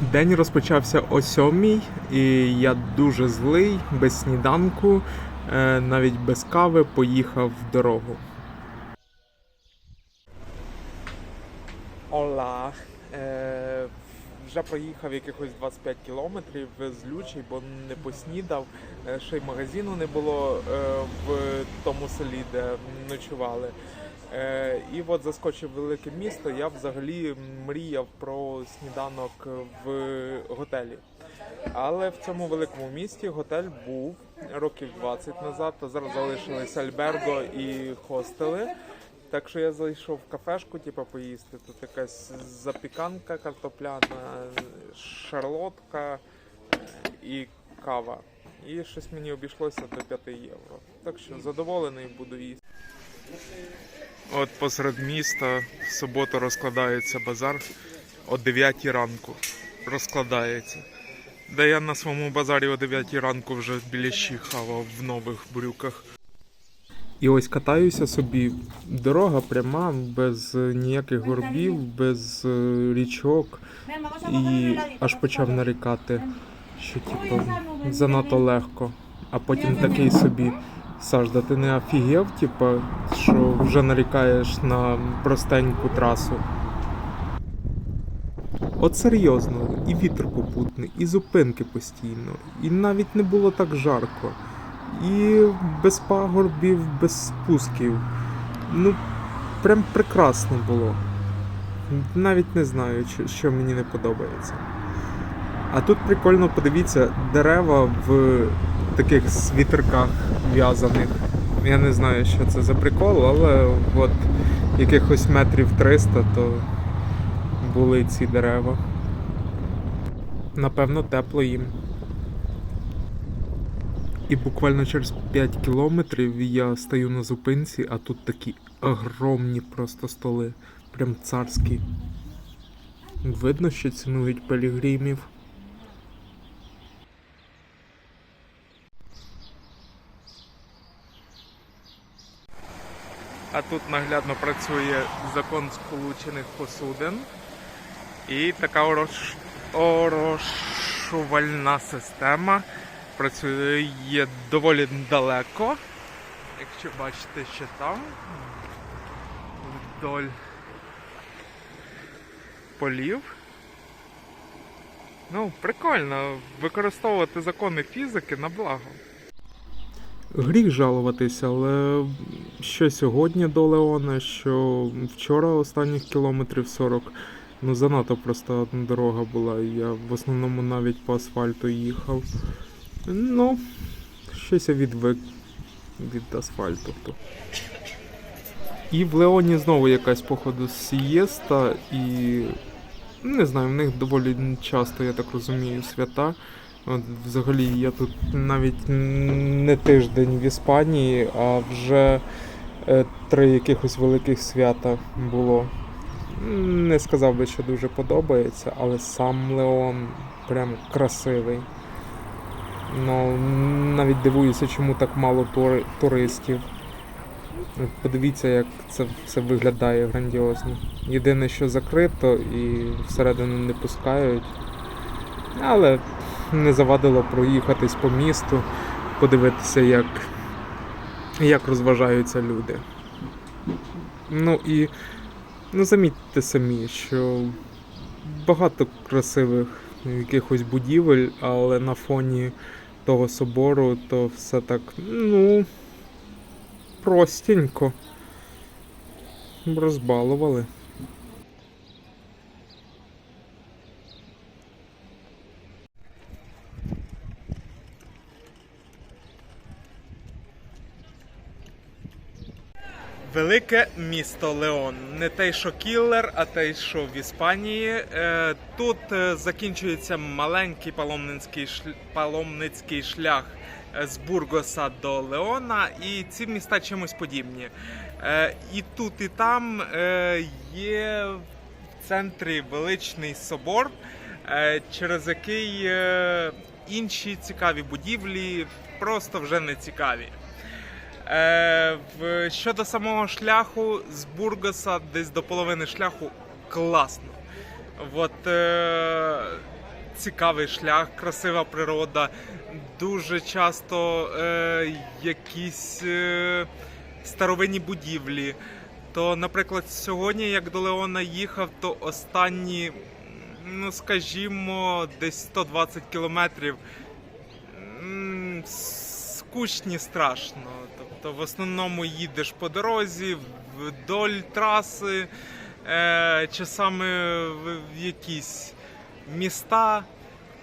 День розпочався о сьомій, і я дуже злий, без сніданку, е, навіть без кави поїхав в дорогу. Ола. Е, вже проїхав якихось 25 кілометрів злючий, бо не поснідав. Е, ще й магазину не було е, в тому селі, де ночували. Е, і от заскочив велике місто. Я взагалі мріяв про сніданок в готелі. Але в цьому великому місті готель був років 20 назад, то зараз залишились альберго і хостели. Так що я зайшов в кафешку, типу, поїсти. Тут якась запіканка картопляна, шарлотка е, і кава. І щось мені обійшлося до 5 євро. Так що задоволений буду їсти. От посеред міста в суботу розкладається базар о 9 ранку. Розкладається. Де я на своєму базарі о 9 ранку вже білящі хавав в нових брюках. І ось катаюся собі. Дорога пряма, без ніяких горбів, без е, річок. І аж почав нарікати, що типу занадто легко. А потім такий собі. Сажда, ти не офігів, типу, що вже нарікаєш на простеньку трасу. От серйозно, і вітер попутний, і зупинки постійно, і навіть не було так жарко, і без пагорбів, без спусків. Ну, прям прекрасно було. Навіть не знаю, що мені не подобається. А тут прикольно подивіться дерева в таких світерках в'язаних. Я не знаю, що це за прикол, але от якихось метрів 300 то були ці дерева. Напевно, тепло їм. І буквально через 5 кілометрів я стою на зупинці, а тут такі огромні просто столи, прям царські. Видно, що цінують пілігримів. А тут наглядно працює закон сполучених посудин. І така орош... орошувальна система працює доволі далеко. Якщо бачите, що там вдоль полів. Ну, прикольно використовувати закони фізики на благо. Гріх жалуватися, але що сьогодні до Леона, що вчора останніх кілометрів 40. Ну, занадто просто одна дорога була. Я в основному навіть по асфальту їхав. Ну, щось я відвик від асфальту. І в Леоні знову якась, походу, сієста, і не знаю, в них доволі часто, я так розумію, свята. От, взагалі, я тут навіть не тиждень в Іспанії, а вже е, три якихось великих свята було. Не сказав би, що дуже подобається, але сам Леон прям красивий. Ну, навіть дивуюся, чому так мало тури- туристів. Подивіться, як це все виглядає грандіозно. Єдине, що закрито і всередину не пускають. Але не завадило проїхатись по місту, подивитися, як, як розважаються люди. Ну і ну, замітьте самі, що багато красивих якихось будівель, але на фоні того собору то все так, ну, простенько. Розбалували. Велике місто Леон. Не те, що кіллер, а те, що в Іспанії. Е, Тут е, закінчується маленький паломницький, шлях е, з Бургоса до Леона, і ці міста чимось подібні. І тут, і там є в центрі величний собор, через який інші цікаві будівлі просто вже не цікаві. Е, щодо самого шляху з Бургаса десь до половини шляху класно. От, е, цікавий шлях, красива природа, дуже часто е, якісь е, старовинні будівлі. То, наприклад, сьогодні, як до Леона їхав, то останні, ну скажімо, десь 120 кілометрів скучні страшно. Тобто в основному їдеш по дорозі, вдоль траси, е, часами в якісь міста,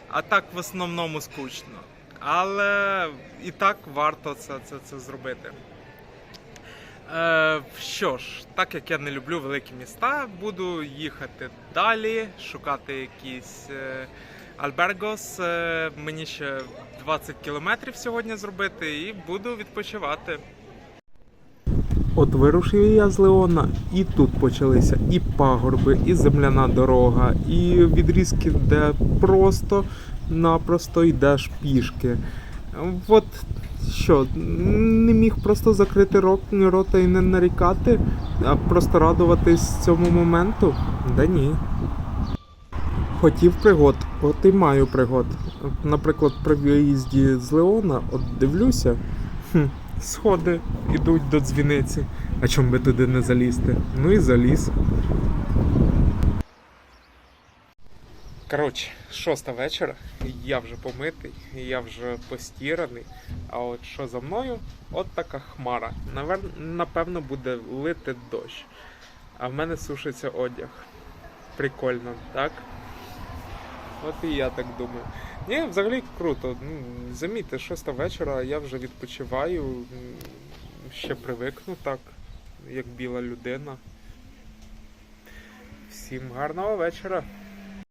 а так в основному скучно. Але і так варто це, це, це зробити. Е, що ж, так як я не люблю великі міста, буду їхати далі, шукати якісь е, альбергос. Е, мені ще 20 кілометрів сьогодні зробити і буду відпочивати. От вирушив я з Леона, і тут почалися і пагорби, і земляна дорога, і відрізки, де просто-напросто йдеш пішки. От що, не міг просто закрити рот- рота і не нарікати, а просто радуватись цьому моменту? Да ні. Хотів пригод, от і маю пригод. Наприклад, при виїзді з Леона, от дивлюся, хм, сходи ідуть до дзвіниці. А чому би туди не залізти? Ну і заліз. Коротше, шоста вечора, я вже помитий, я вже постіраний. А от що за мною? От така хмара. Навер... Напевно, буде лити дощ. А в мене сушиться одяг. Прикольно, так? От і я так думаю. Ні, взагалі круто. Ну, замітьте, шоста вечора, я вже відпочиваю. Ще привикну так, як біла людина. Всім гарного вечора.